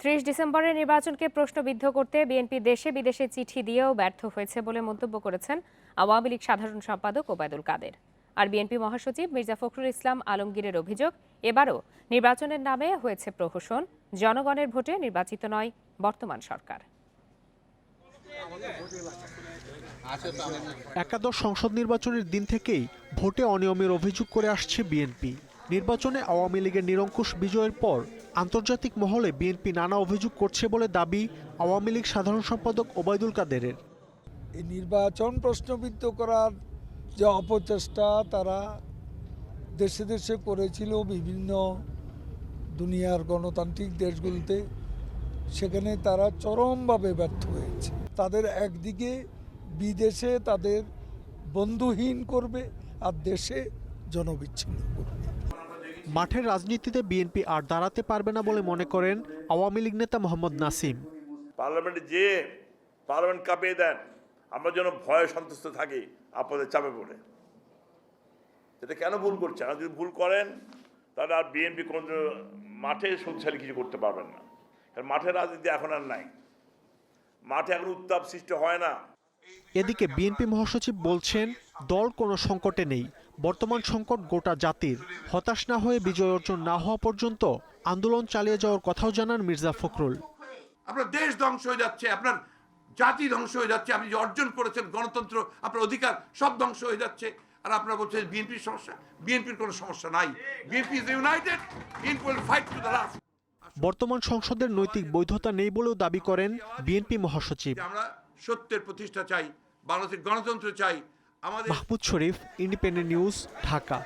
ত্রিশ ডিসেম্বরের নির্বাচনকে প্রশ্নবিদ্ধ করতে বিএনপি দেশে বিদেশে চিঠি দিয়েও ব্যর্থ হয়েছে বলে মন্তব্য করেছেন আওয়ামী লীগ সাধারণ সম্পাদক ওবায়দুল কাদের। আর বিএনপি মহাসচিব মির্জা ফখরুল ইসলাম আলমগীরের অভিযোগ, এবারও নির্বাচনের নামে হয়েছে প্রহসন, জনগণের ভোটে নির্বাচিত নয় বর্তমান সরকার। একাদশ সংসদ নির্বাচনের দিন থেকেই ভোটে অনিয়মের অভিযোগ করে আসছে বিএনপি। নির্বাচনে আওয়ামী লীগের নিরঙ্কুশ বিজয়ের পর আন্তর্জাতিক মহলে বিএনপি নানা অভিযোগ করছে বলে দাবি আওয়ামী লীগ সাধারণ সম্পাদক ওবায়দুল কাদেরের। এই নির্বাচন প্রশ্নবিদ্ধ করার যে অপচেষ্টা তারা দেশে দেশে করেছিল বিভিন্ন দুনিয়ার গণতান্ত্রিক দেশগুলোতে, সেখানে তারা চরমভাবে ব্যর্থ হয়েছে। তাদের একদিকে বিদেশে তাদের বন্ধুহীন করবে আর দেশে জনবিচ্ছিন্ন করবে। মাঠের রাজনীতিতে বিএনপি আর দাঁড়াতে পারবে না বলে মনে করেন আওয়ামী লীগ নেতা মোহাম্মদ নাসিম। পার্লামেন্টে যে পার্লামেন্ট কাঁপিয়ে দেন আমরা যেন ভয়ে সন্তুষ্ট থাকি আপনাদের চাপে পড়ে। এটা কেন ভুল করছে আর যদি ভুল করেন তাহলে আর বিএনপি কোন মাঠে শক্তিশালী কিছু করতে পারবেন না। কারণ মাঠের রাজনীতি এখন আর নাই। মাঠে এখন উত্তাপ সৃষ্টি হয় না। এদিকে বিএনপি মহাসচিব বলছেন দল কোনো সংকটে নেই। বর্তমান সংকট গোটা জাতির। হতাশ না হয়ে বিজয় অর্জন না হওয়া পর্যন্ত আন্দোলন চালিয়ে যাওয়ার কথাও জানান মির্জা ফখরুল। আপনার দেশ ধ্বংস হয়ে যাচ্ছে আপনার জাতি ধ্বংস হয়ে যাচ্ছে আপনি যে অর্জন করেছেন গণতন্ত্র আপনার অধিকার সব ধ্বংস হয়ে যাচ্ছে। আর আপনারা বলছেন বিএনপির সমস্যা বিএনপির কোনো সমস্যা নাই। BNP is united BNP will fight to the last. বর্তমান সংসদের নৈতিক বৈধতা নেই বলেও দাবি করেন বিএনপি মহাসচিব। আমরা সত্যের প্রতিষ্ঠা চাই বাংলাদেশের গণতন্ত্র চাই মাহমুদ শরীফ ইন্ডিপেন্ডেন্ট নিউজ ঢাকা।